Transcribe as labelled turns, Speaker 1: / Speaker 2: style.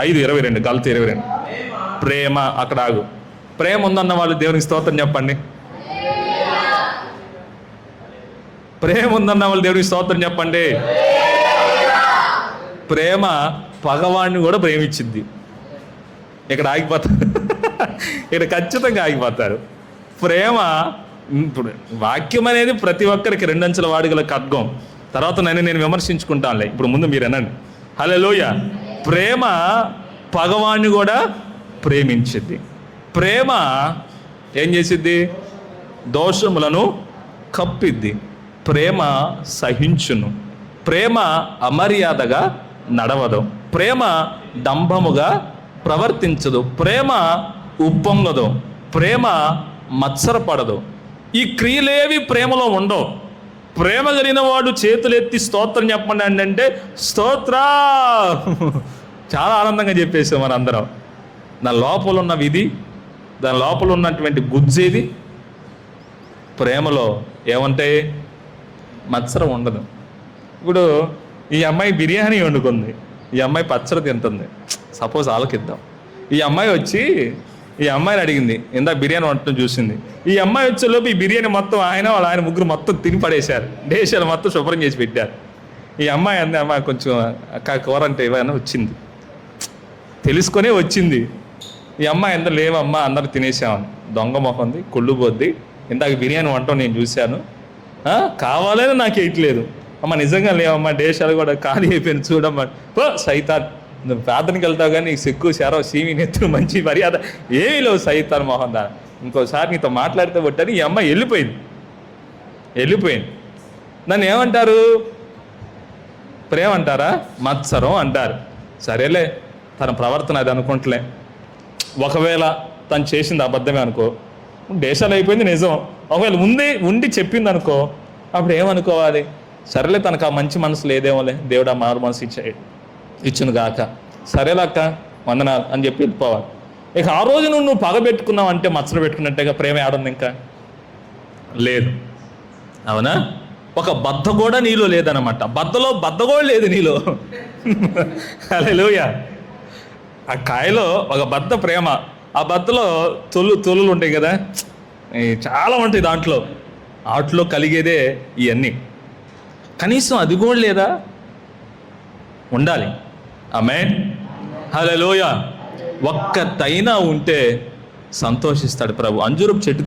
Speaker 1: ఐదు ఇరవై రెండు గల్తీ ఇరవై రెండు. ప్రేమ అక్కడ ఆగు. ప్రేమ ఉందన్న వాళ్ళు దేవునికి స్తోత్రం చెప్పండి. ప్రేమ ఉందన్న వాళ్ళు దేవునికి స్తోత్రం చెప్పండి. ప్రేమ పగవాడిని కూడా ప్రేమించింది. ఇక్కడ ఆగిపోతారు. ఇక్కడ ఖచ్చితంగా ఆగిపోతారు. ప్రేమ ఇప్పుడు వాక్యం అనేది ప్రతి ఒక్కరికి రెండంచెల వాడుగల ఖడ్గం. తర్వాత నన్ను నేను విమర్శించుకుంటానులే. ఇప్పుడు ముందు మీరు అనండి హలో లోయ ప్రేమ పగవాణ్ణి కూడా ప్రేమించింది ప్రేమ ఏం చేసిద్ది? దోషములను కప్పిద్ది. ప్రేమ సహించును. ప్రేమ అమర్యాదగా నడవదు. ప్రేమ దంభముగా ప్రవర్తించదు. ప్రేమ ఉప్పొంగదు. ప్రేమ మత్సరపడదు. ఈ క్రియలేవి ప్రేమలో ఉండవు. ప్రేమ కలిగిన వాడు చేతులెత్తి స్తోత్రం చెప్పండి అంటే స్తోత్ర. చాలా ఆనందంగా చెప్పేసాం మన అందరం. దాని లోపల ఉన్న విధి దాని లోపల ఉన్నటువంటి గుజ్జేది ప్రేమలో ఏమంటే? మత్సరం ఉండదు. ఇప్పుడు ఈ అమ్మాయి బిర్యానీ వండుకుంది. ఈ అమ్మాయి పచ్చడి తింటుంది. సపోజ్ ఆలకిద్దాం. ఈ అమ్మాయి వచ్చి ఈ అమ్మాయిని అడిగింది ఇందా బిర్యానీ వంటడం చూసింది. ఈ అమ్మాయి వచ్చేలోపు ఈ బిర్యానీ మొత్తం ఆయన వాళ్ళ ఆయన ముగ్గురు మొత్తం తిని పడేశారు. దేశాలు మొత్తం శుభ్రం చేసి పెట్టారు. ఈ అమ్మాయి అంది అమ్మాయి కొంచెం అక్క కూర అంటే ఏమైనా వచ్చింది. తెలుసుకొనే వచ్చింది. ఈ అమ్మాయి ఎంత లేవమ్మా అందరు తినేసామని దొంగ మొహంది కుళ్ళు పోద్ది ఇందాక బిర్యానీ వంటం నేను చూశాను. కావాలని నాకు వేయట్లేదు అమ్మ నిజంగా లేవమ్మా దేశాలు కూడా ఖాళీ అయిపోయింది చూడమ్మా. పో సైతాన్. నువ్వు ప్రార్థనకి వెళ్తావు కానీ నీకు సిగ్గు శరం సీమి నెత్తులు మంచి మర్యాద ఏమీ లేవు సైతాన్ మోహన్ దా ఇంకోసారి నీతో మాట్లాడితే కొట్టని ఈ అమ్మాయి వెళ్ళిపోయింది. వెళ్ళిపోయింది. నన్ను ఏమంటారు? ప్రేమ అంటారా మత్సరం అంటారు. సరేలే తన ప్రవర్తన అది అనుకుంటలే. ఒకవేళ తను చేసింది అబద్ధమే అనుకో. దేశాలు అయిపోయింది నిజం. ఒకవేళ ఉంది ఉండి చెప్పింది అనుకో. అప్పుడు ఏమనుకోవాలి? సరేలే తనకు ఆ మంచి మనసు లేదేమోలే. దేవుడు ఆ మారు మనసు ఇచ్చాడు. ఇచ్చును గాక. సరేలే అక్క వందనాలు అని చెప్పి వెళ్ళిపోవాలి. ఇక ఆ రోజు నువ్వు నువ్వు పగ పెట్టుకున్నావు అంటే మచ్చలు పెట్టుకున్నట్టుగా ప్రేమ ఆడుంది ఇంకా? లేదు. అవునా? ఒక బద్ద కూడా నీలో లేదనమాట బద్దలో బద్ద కూడా లేదు నీలో. హల్లెలూయా. ఆ కాయలో ఒక బద్ద ప్రేమ. ఆ బద్దలో తొలు తొలులు ఉంటాయి కదా? చాలా ఉంటాయి దాంట్లో. వాటిలో కలిగేదే ఇవన్నీ కనీసం అది కూడా లేదా? ఉండాలి. ఆమె హలోయ ఒక్క తైనా ఉంటే సంతోషిస్తాడు ప్రభు. అంజూరపు చెట్టు